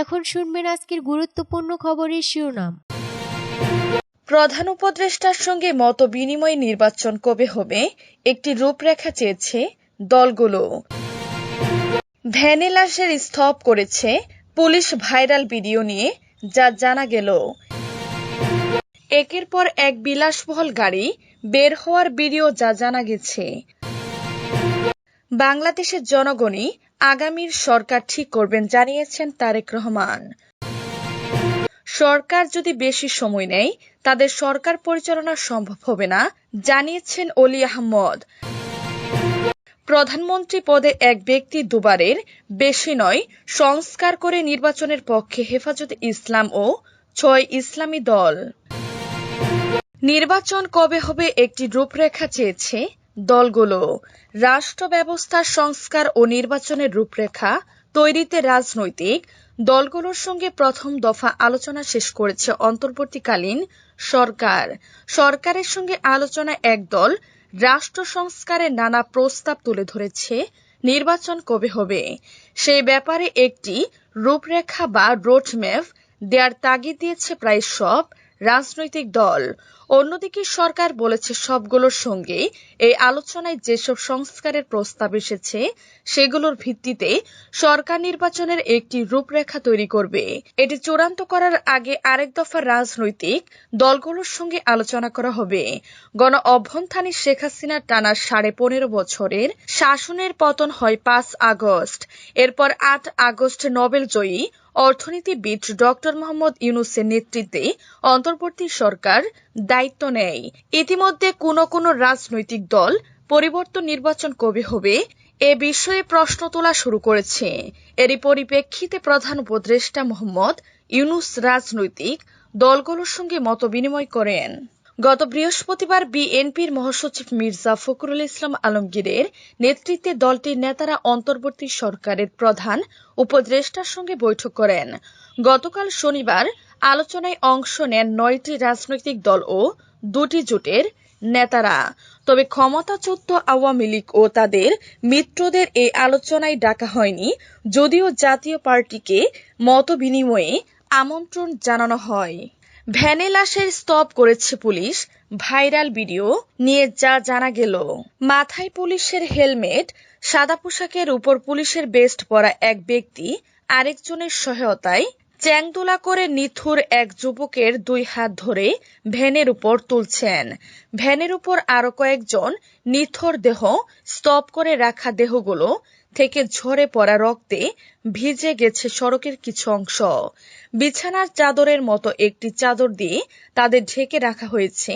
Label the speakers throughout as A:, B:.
A: এখন শুনবেন আজকের গুরুত্বপূর্ণ খবরের শিরোনাম।
B: প্রধান উপদেষ্টার সঙ্গে মত বিনিময় নির্বাচন কবে হবে? একটি রূপরেখা চেয়েছে দলগুলো। ভ্যানে লাশের স্তব করেছে পুলিশ ভাইরাল ভিডিও নিয়ে, যা জানা গেল। একের পর এক বিলাসবহল গাড়ি বের হওয়ার ভিডিও, যা জানা গেছে। বাংলাদেশের জনগণই আগামীর সরকার ঠিক করবেন জানিয়েছেন তারেক রহমান। সরকার যদি বেশি সময় নেয়, তাদের সরকার পরিচালনা সম্ভব হবে না, জানিয়েছেন অলি আহমদ। প্রধানমন্ত্রী পদে এক ব্যক্তি দুবারের, বেশি নয়, সংস্কার করে নির্বাচনের পক্ষে হেফাজতে ইসলাম ও ছয় ইসলামী দল। নির্বাচন কবে হবে একটি রূপরেখা চেয়েছে দলগুলো। রাষ্ট্র ব্যবস্থার সংস্কার ও নির্বাচনের রূপরেখা, তৈরিতে রাজনৈতিক, দলগুলোর সঙ্গে প্রথম দফা আলোচনা শেষ করেছে অন্তর্বর্তীকালীন সরকার। সরকারের সঙ্গে আলোচনা এক দল রাষ্ট্র সংস্কারের নানা প্রস্তাব তুলে ধরেছে, নির্বাচন কবে হবে? সেই ব্যাপারে একটি রূপরেখা বা রোডম্যাপ দেয়ার তাগিদ দিয়েছে প্রায় সব রাজনৈতিক দল। অন্যদিকে সরকার বলেছে সবগুলোর সঙ্গে এই আলোচনায় যেসব সংস্কারের প্রস্তাব এসেছে, সেগুলোর ভিত্তিতে সরকার নির্বাচনের একটি রূপরেখা তৈরি করবে। এটি চূড়ান্ত করার আগে আরেক দফা রাজনৈতিক দলগুলোর সঙ্গে আলোচনা করা হবে। গণ অভ্যন্থানী শেখ হাসিনার টানা সাড়ে পনেরো বছরের শাসনের পতন হয় পাঁচ আগস্ট। এরপর আট আগস্ট নোবেল জয়ী অর্থনীতিবিদ ডক্টর মোহাম্মদ ইউনুসের নেতৃত্বে অন্তর্বর্তী সরকার দায়িত্ব নেয়। ইতিমধ্যে কোনো কোনো রাজনৈতিক দল পরিবর্তন নির্বাচন কবে হবে এ বিষয়ে প্রশ্ন তোলা শুরু করেছে। এরই পরিপ্রেক্ষিতে প্রধান উপদেষ্টা মোহাম্মদ ইউনুস রাজনৈতিক দলগুলোর সঙ্গে মত বিনিময় করেন। গত বৃহস্পতিবার বিএনপির মহাসচিব মির্জা ফখরুল ইসলাম আলমগীরের নেতৃত্বে দলটির নেতারা অন্তর্বর্তী সরকারের প্রধান উপদেষ্টার সঙ্গে বৈঠক করেন। গতকাল শনিবার আলোচনায় অংশ নেন নয়টি রাজনৈতিক দল ও দুটি জোটের নেতারা। তবে ক্ষমতাচ্যুত আওয়ামী লীগ ও তাদের মিত্রদের এই আলোচনায় ডাকা হয়নি, যদিও জাতীয় পার্টিকে মত বিনিময়ে আমন্ত্রণ জানানো হয়। ভ্যানে লাশের স্তব করেছে পুলিশ। ভাইরাল ভিডিও নিয়ে যা জানা গেল। মাথায় পুলিশের হেলমেট, সাদা পোশাকের উপর পুলিশের বেস্ট পরা এক ব্যক্তি, আরেকজনের সহায়তায় চ্যাংদোলা করে নিথুর এক যুবকের দুই হাত ধরে ভ্যানের উপর তুলছেন। ভ্যানের উপর আরও কয়েকজন নিথর দেহ স্তব করে রাখা দেহগুলো থেকে ঝরে পড়া রক্তে ভিজে গেছে সড়কের কিছু অংশ। বিছানার চাদরের মতো একটি চাদর দিয়ে তাদের ঢেকে রাখা হয়েছে।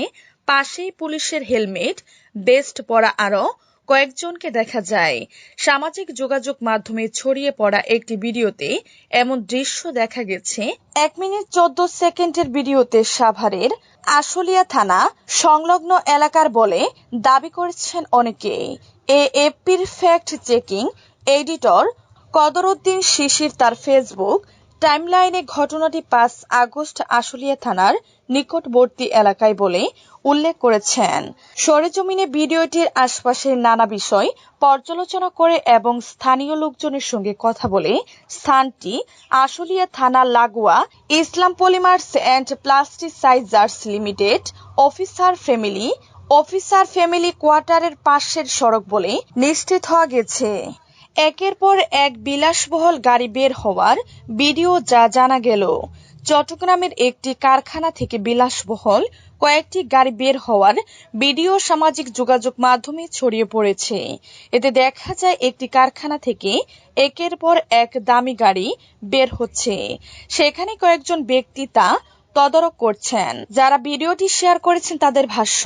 B: পাশেই পুলিশের হেলমেট, বেস্ট পরা আরও কয়েকজনকে দেখা যায়। সামাজিক যোগাযোগ মাধ্যমে ছড়িয়ে পড়া একটি ভিডিওতে এমন দৃশ্য দেখা গেছে। এক মিনিট চোদ্দ সেকেন্ডের ভিডিওতে সাভারের আশুলিয়া থানা সংলগ্ন এলাকার বলে দাবি করেছেন অনেকে। এ এপির fact checking editor Qadruddin Shishir তার ফেসবুক টাইমলাইনে ঘটনাটি পাঁচ আগস্ট আশুলিয়া থানার নিকটবর্তী এলাকায় বলে উল্লেখ করেছেন। সরেজমিনে ভিডিওটির আশপাশের নানা বিষয় পর্যালোচনা করে এবং স্থানীয় লোকজনের সঙ্গে কথা বলে স্থানটি আশুলিয়া থানা লাগোয়া Islam polymers and plasticisers limited officer family officer family কোয়ার্টারের পাশের সড়ক বলে নিশ্চিত হওয়া গেছে। একের পর এক বিলাসবহল গাড়ি বের হওয়ার ভিডিও যা জানা গেল, চট্টগ্রামের একটি কারখানা থেকে বিলাসবহল কয়েকটি গাড়ি বের হওয়ার ভিডিও সামাজিক যোগাযোগ মাধ্যমে ছড়িয়ে পড়েছে। এতে দেখা যায় একটি কারখানা থেকে একের পর এক দামি গাড়ি বের হচ্ছে। সেখানে কয়েকজন ব্যক্তি তা তদারক করছেন। যারা ভিডিওটি শেয়ার করেছেন তাদের ভাষ্য,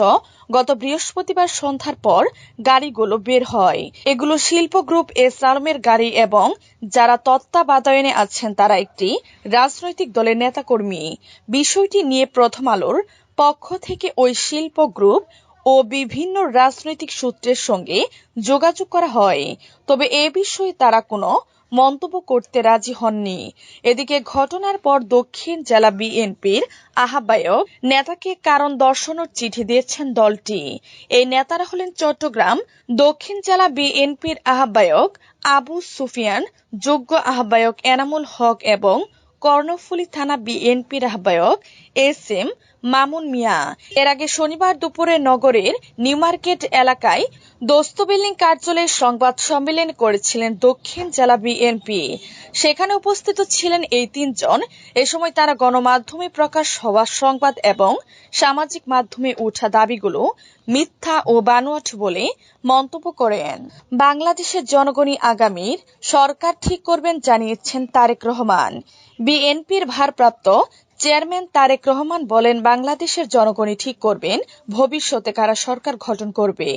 B: গত বৃহস্পতিবার সন্ধ্যার পর গাড়িগুলো বের হয়। এগুলো শিল্প গ্রুপ এস আলমের গাড়ি এবং যারা তত্ত্বাবধানে আছেন তারা একটি রাজনৈতিক দলের নেতাকর্মী। বিষয়টি নিয়ে প্রথম আলোর পক্ষ থেকে ওই শিল্প গ্রুপ ও বিভিন্ন রাজনৈতিক সূত্রের সঙ্গে যোগাযোগ করা হয়। তবে এ বিষয়ে তারা কোনো মন্তব্য করতে রাজি হননি। এদিকে ঘটনার পর দক্ষিণ জেলা বিএনপির আহ্বায়ক নেতাকে কারণ দর্শানোর চিঠি দিয়েছেন দলটি। এই নেতারা হলেন চট্টগ্রাম দক্ষিণ জেলা বিএনপির আহ্বায়ক আবু সুফিয়ান, যোগ্য আহ্বায়ক এনামুল হক এবং কর্ণফুলী থানা বিএনপির আহ্বায়ক এস এম মামুন মিয়া। এর আগে শনিবার দুপুরে নগরের নিউ মার্কেট এলাকায় দোস্ত বিল্ডিং কার্যালয়ে সংবাদ সম্মেলন করেছিলেন দক্ষিণ জেলা বিএনপি। সেখানে উপস্থিত ছিলেন এই তিনজন। এ সময় তারা গণমাধ্যমে প্রকাশ হওয়া সংবাদ এবং সামাজিক মাধ্যমে ওঠা দাবিগুলো মিথ্যা ও বানোয়াট বলে মন্তব্য করেন। বাংলাদেশের জনগণই আগামীর সরকার ঠিক করবেন জানিয়েছেন তারেক রহমান। বিএনপির ভারপ্রাপ্ত চেয়ারম্যান তারেক রহমান বলেন, বাংলাদেশের জনগণই ঠিক করবেন, ভবিষ্যতে কারা সরকার গঠন করবে।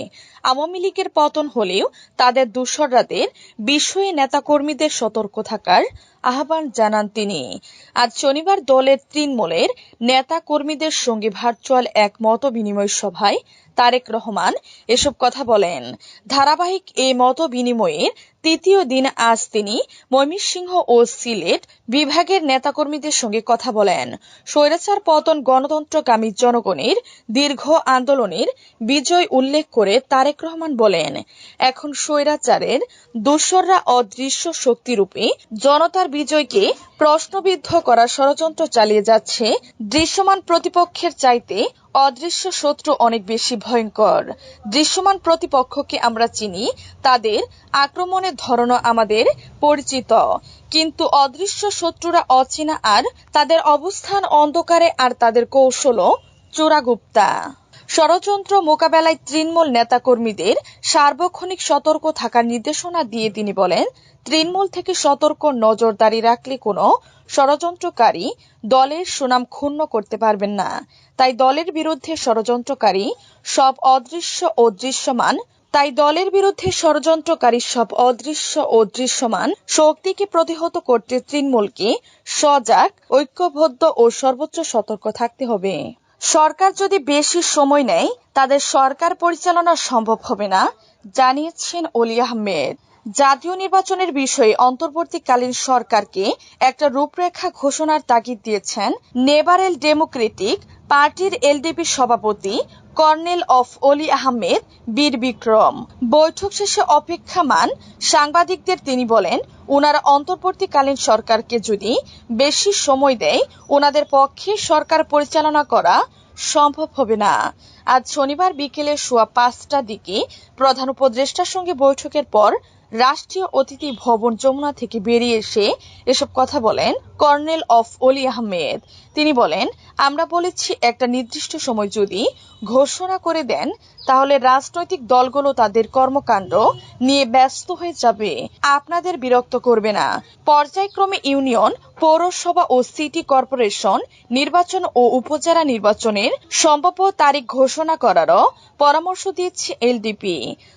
B: আওয়ামী লীগের পতন হলেও তাদের দূষররাদের বিষয়ে নেতাকর্মীদের সতর্ক থাকার আহ্বান জানান তিনি। আজ শনিবার দলের তৃণমূলের নেতা কর্মীদের সঙ্গে ভার্চুয়াল এক মত বিনিময় সভায় তারেক রহমান এসব কথা বলেন। ধারাবাহিক এই মত বিনিময়ের তৃতীয় দিন আজ তিনি ময়মনসিংহ ও সিলেট বিভাগের নেতাকর্মীদের সঙ্গে কথা বলেন। স্বৈরাচার পতন গণতন্ত্রকামী জনগণের দীর্ঘ আন্দোলনের বিজয় উল্লেখ করে তারেক রহমান বলেন, এখন স্বৈরাচারের দোসররা অদৃশ্য শক্তিরূপে জনতার বিজয়কে প্রশ্নবিদ্ধ করার ষড়যন্ত্র চালিয়ে যাচ্ছে, দৃশ্যমান প্রতিপক্ষের চাইতে অদৃশ্য শত্রু অনেক বেশি ভয়ঙ্কর। দৃশ্যমান প্রতিপক্ষকে আমরা চিনি, তাদের আক্রমণের ধরনও আমাদের পরিচিত। কিন্তু অদৃশ্য শত্রুরা অচেনা আর তাদের অবস্থান অন্ধকারে আর তাদের কৌশলও চোরাগুপ্তা। ষড়যন্ত্র মোকাবেলায় তৃণমূল নেতাকর্মীদের সার্বক্ষণিক সতর্ক থাকার নির্দেশনা দিয়ে তিনি বলেন, তৃণমূল থেকে সতর্ক নজরদারি রাখলে কোনো ষড়যন্ত্রকারী দলের সুনাম ক্ষুণ্ণ করতে পারবেন না। তাই দলের বিরুদ্ধে ষড়যন্ত্রকারী সব অদৃশ্য ও দৃশ্যমান, তাই দলের বিরুদ্ধে ষড়যন্ত্রকারী সব অদৃশ্য ও দৃশ্যমান শক্তিকে প্রতিহত করতে তৃণমূলকে সজাগ, ঐক্যবদ্ধ ও সর্বোচ্চ সতর্ক থাকতে হবে। সরকার যদি বেশি সময় নেয়, তাদের সরকার পরিচালনা সম্ভব হবে না, জানিয়েছেন অলি আহমেদ। জাতীয় নির্বাচনের বিষয়ে অন্তর্বর্তীকালীন সরকারকে একটা রূপরেখা ঘোষণার তাগিদ দিয়েছেন নেবারেল ডেমোক্রেটিক পার্টির এলডিপি সভাপতি কর্নেল অফ অলি আহমেদ বীর বিক্রম। বৈঠক শেষে অপেক্ষামান সাংবাদিকদের তিনি বলেন ওনারা অন্তর্বর্তীকালীন সরকারকে যদি বেশি সময় দেয় ওনাদের পক্ষে সরকার পরিচালনা করা সম্ভব হবে না। আজ শনিবার বিকেলে সোয়া পাঁচটার দিকে প্রধান উপদেষ্টার সঙ্গে বৈঠকের পর রাষ্ট্রীয় অতিথি ভবন যমুনা থেকে বেরিয়ে এসে এসব কথা বলেন কর্নেল অফ অলি আহমেদ। তিনি বলেন, আমরা বলেছি একটা নির্দিষ্ট সময় যদি ঘোষণা করে দেন, তাহলে রাজনৈতিক দলগুলো তাদের কর্মকাণ্ড নিয়ে ব্যস্ত হয়ে যাবে। আপনাদের বিরক্ত করবে না। পর্যায়ক্রমে ইউনিয়ন, পৌরসভা ও সিটি কর্পোরেশন নির্বাচন ও উপজেলা নির্বাচনের সম্ভাব্য তারিখ ঘোষণা করারও পরামর্শ দিয়েছে এলডিপি।